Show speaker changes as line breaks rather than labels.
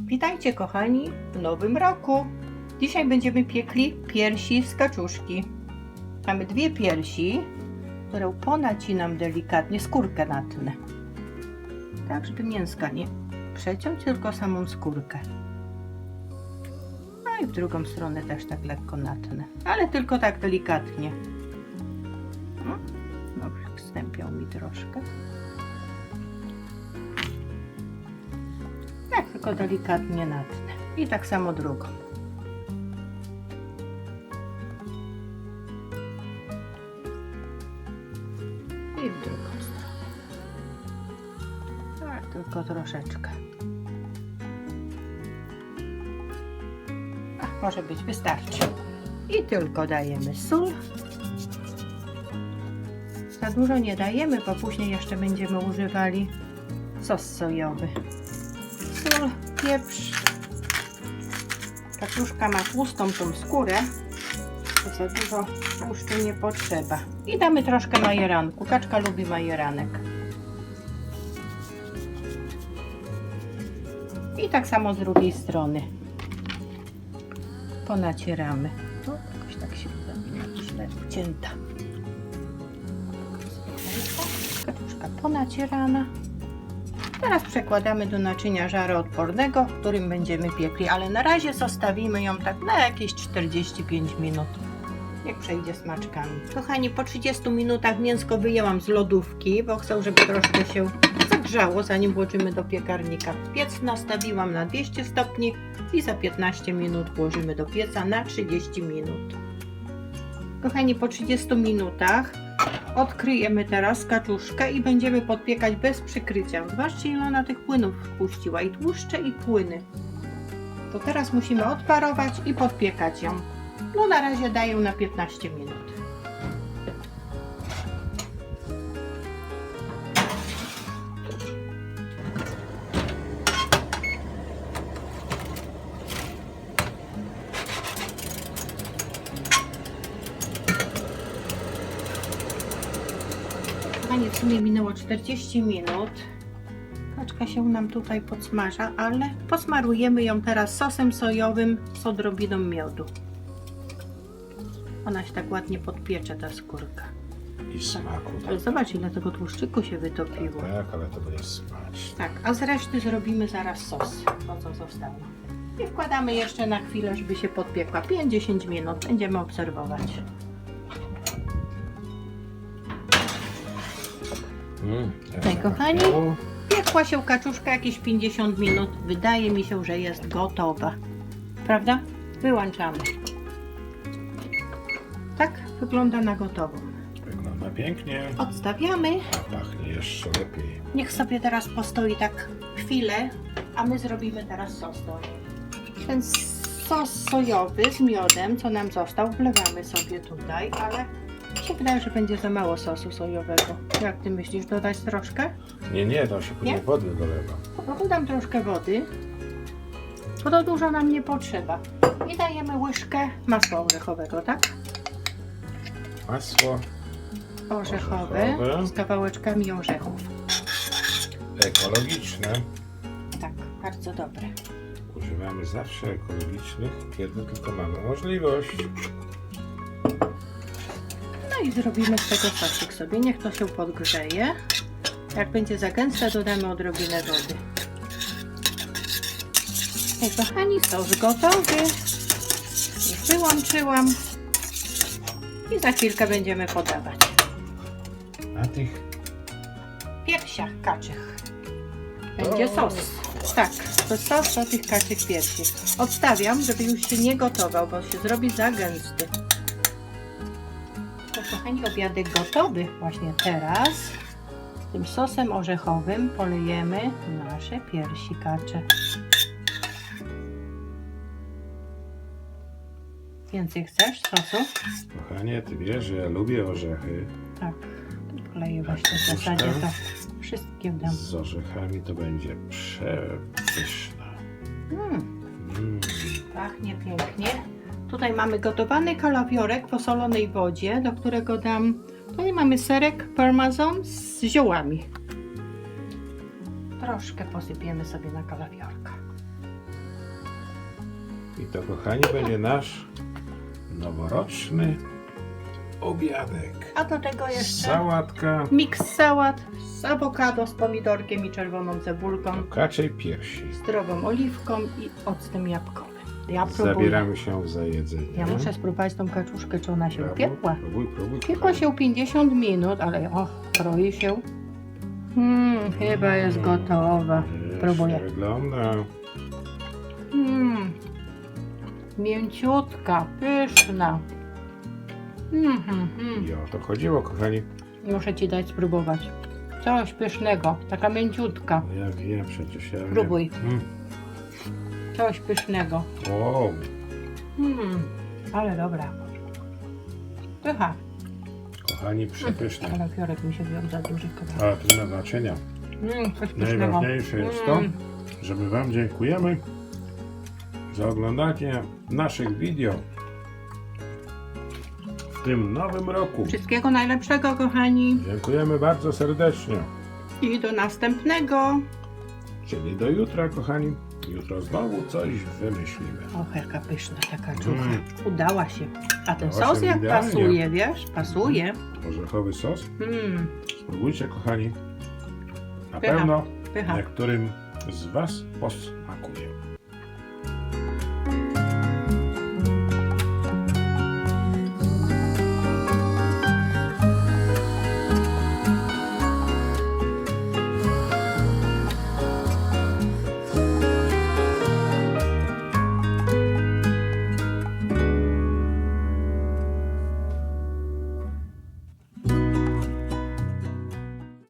Witajcie kochani w nowym roku. Dzisiaj będziemy piekli piersi z kaczuszki. Mamy dwie piersi, które ponacinam delikatnie, skórkę natnę. Tak, żeby mięska nie przeciąć, tylko samą skórkę. No i w drugą stronę też tak lekko natnę, ale tylko tak delikatnie. No, wstępiał mi troszkę. Tylko delikatnie natnę. I tak samo drugą. I w drugą stronę. Tak, tylko troszeczkę. A, może być, wystarczy. I tylko dajemy sól. Za dużo nie dajemy, bo później jeszcze będziemy używali sos sojowy pieprz. Kaczuszka ma tłustą tą skórę, to za dużo tłuszczu nie potrzeba. I damy troszkę majeranku. Kaczka lubi majeranek. I tak samo z drugiej strony. Ponacieramy. O, jakoś tak się źle wcięta. Kaczuszka ponacierana. Teraz przekładamy do naczynia żaroodpornego, w którym będziemy piekli, ale na razie zostawimy ją tak na jakieś 45 minut. Jak przejdzie smaczkami. Kochani, po 30 minutach mięsko wyjęłam z lodówki, bo chcę, żeby troszkę się zagrzało, zanim włożymy do piekarnika. Piec nastawiłam na 200 stopni i za 15 minut włożymy do pieca na 30 minut. Kochani, po 30 minutach Odkryjemy teraz kaczuszkę i będziemy podpiekać bez przykrycia. Zobaczcie ile ona tych płynów wpuściła i tłuszcze i płyny. To teraz musimy odparować i podpiekać ją. No na razie daję na 15 minut. Kochani, w sumie minęło 40 minut. Kaczka się nam tutaj podsmaża, ale posmarujemy ją teraz sosem sojowym z odrobiną miodu. Ona się tak ładnie podpiecze, ta skórka.
I smaku.
Ale zobacz, ile tego tłuszczyku się wytopiło.
Tak, ale to będzie smaczne.
Tak, a z reszty zrobimy zaraz sos, to co zostało. I wkładamy jeszcze na chwilę, żeby się podpiekła. 5-10 minut, będziemy obserwować.
Mm,
Tak, kochani.
O,
Piekła się kaczuszka jakieś 50 minut. Wydaje mi się, że jest gotowa. Prawda? Wyłączamy. Tak wygląda na gotową.
Wygląda pięknie,
Odstawiamy.
a pachnie jeszcze lepiej.
Niech sobie teraz postoi tak chwilę, a my zrobimy teraz sos do niej. Ten sos sojowy z miodem, co nam został, wlewamy sobie tutaj, ale się wydaje, że będzie za mało sosu sojowego. Jak ty myślisz, dodać troszkę?
Nie, nie, to się później
Nie?
wody dolewa.
No dodam troszkę wody, bo to dużo nam nie potrzeba. I dajemy łyżkę masła orzechowego, tak?
Masło
Orzechowe
Orzechowe.
z kawałeczkami orzechów.
ekologiczne.
Tak, bardzo dobre.
Używamy zawsze ekologicznych, kiedy tylko mamy możliwość.
I zrobimy z tego sosik sobie. Niech to się podgrzeje. Jak będzie za gęste, dodamy odrobinę wody. Ej, kochani, sos gotowy. Już wyłączyłam. I za chwilkę będziemy podawać.
Na tych
piersiach kaczych. Będzie sos. Tak, to sos do tych kaczych piersi. Odstawiam, żeby już się nie gotował, bo się zrobi za gęsty. Kochani, obiadek gotowy właśnie teraz. Tym sosem orzechowym polejemy nasze piersi kacze. Więcej chcesz sosu?
Kochanie, ty wiesz, że ja lubię orzechy.
Tak. Poleję właśnie w zasadzie to wszystkie dam.
Z orzechami to będzie przepyszne.
Mm.
Mm.
Pachnie pięknie. Tutaj mamy gotowany kalafiorek w osolonej wodzie, do którego dam. Tutaj mamy serek parmezan z ziołami. Troszkę posypiemy sobie na kalafiorka.
I to, kochani, będzie nasz noworoczny obiadek.
A do tego jeszcze
Sałatka
miks sałat z awokado, z pomidorkiem i czerwoną cebulką,
kaczej piersi.
zdrową oliwką i octem jabłkowym. Ja próbuję.
Zabieramy się za jedzenie.
Ja muszę spróbować tą kaczuszkę, czy ona się
Brawo.
upiekła.
Próbuj, próbuj.
Piekła się 50 minut, ale o, roi się. Hmm, chyba jest
Mm,
gotowa.
jeszcze
Próbuję.
Wygląda.
Hmm, mięciutka, pyszna. Hmm, hmm, hmm.
I o to chodziło, kochani.
Muszę ci dać spróbować. Coś pysznego, taka mięciutka.
Ja wiem przecież. Ja
Próbuj.
Wiem. Mm.
Coś pysznego.
Wow.
Hmm, ale dobra. Pycha.
Kochani, przepyszne.
Ale fiorek mi się wziął za duży kawałek.
Ale to nie ma znaczenia.
Mm, coś pysznego.
Najważniejsze jest to,
Mm.
że my Wam dziękujemy za oglądanie naszych wideo w tym nowym roku.
Wszystkiego najlepszego, kochani.
Dziękujemy bardzo serdecznie.
I do następnego.
Czyli do jutra, kochani. Jutro znowu coś wymyślimy.
Och, jaka pyszna taka czucha.
Mm.
Udała się. A ten
Udała
sos
się
jak
idealnie.
pasuje, wiesz? Pasuje.
Orzechowy sos.
Mm,
Spróbujcie, kochani. Na
Pycha.
pewno
pycha.
niektórym z Was posmakuje.